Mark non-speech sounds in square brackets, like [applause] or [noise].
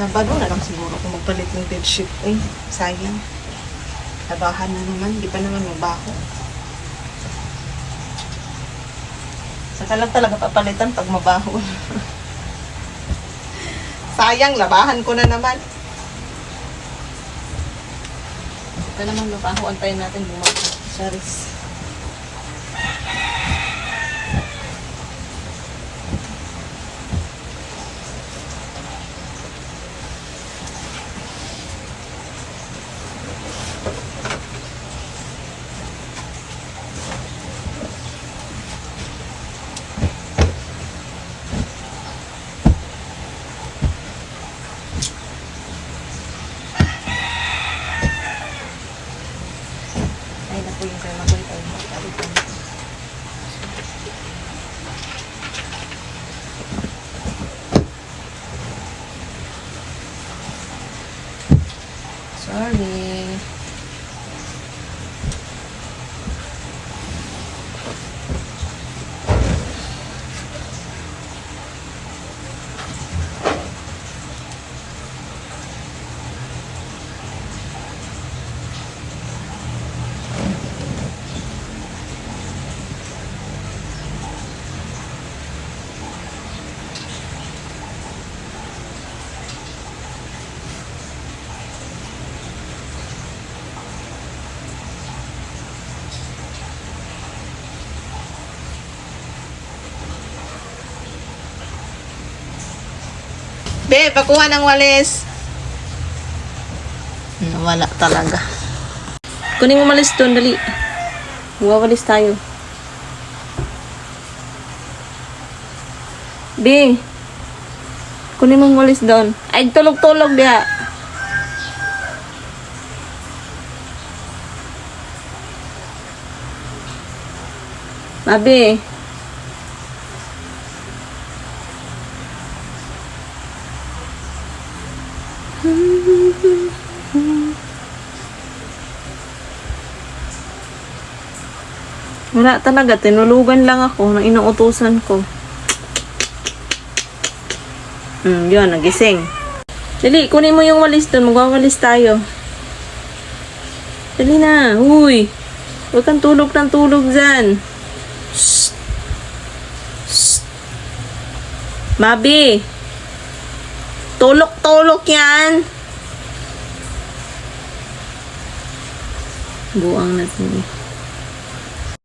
Sabado na lang siguro kung magpalit ng bedsheet. Ay, sayang. Labahan na naman. Di pa naman mabaho. Saka lang talaga papalitan pag mabaho. [laughs] sayang, labahan ko na naman. Ito naman mabaho. Antayin natin bumaho. Charis. Sorry. Be, pakuha ng walis. Wala talaga. Kunin mo malis doon, dali. Wawalis tayo. Be, kunin mo walis doon. Ay, tulog-tulog diha. Mabi. Wala talaga, tinulugan lang ako nang inuutusan ko. Hmm, yun, nagising. Dali, kunin mo yung walis doon. Magwawalis tayo. Dali na. Uy. Huwag kang tulog ng tulog dyan. Mabi. Tulok-tulok yan. Buang na to eh.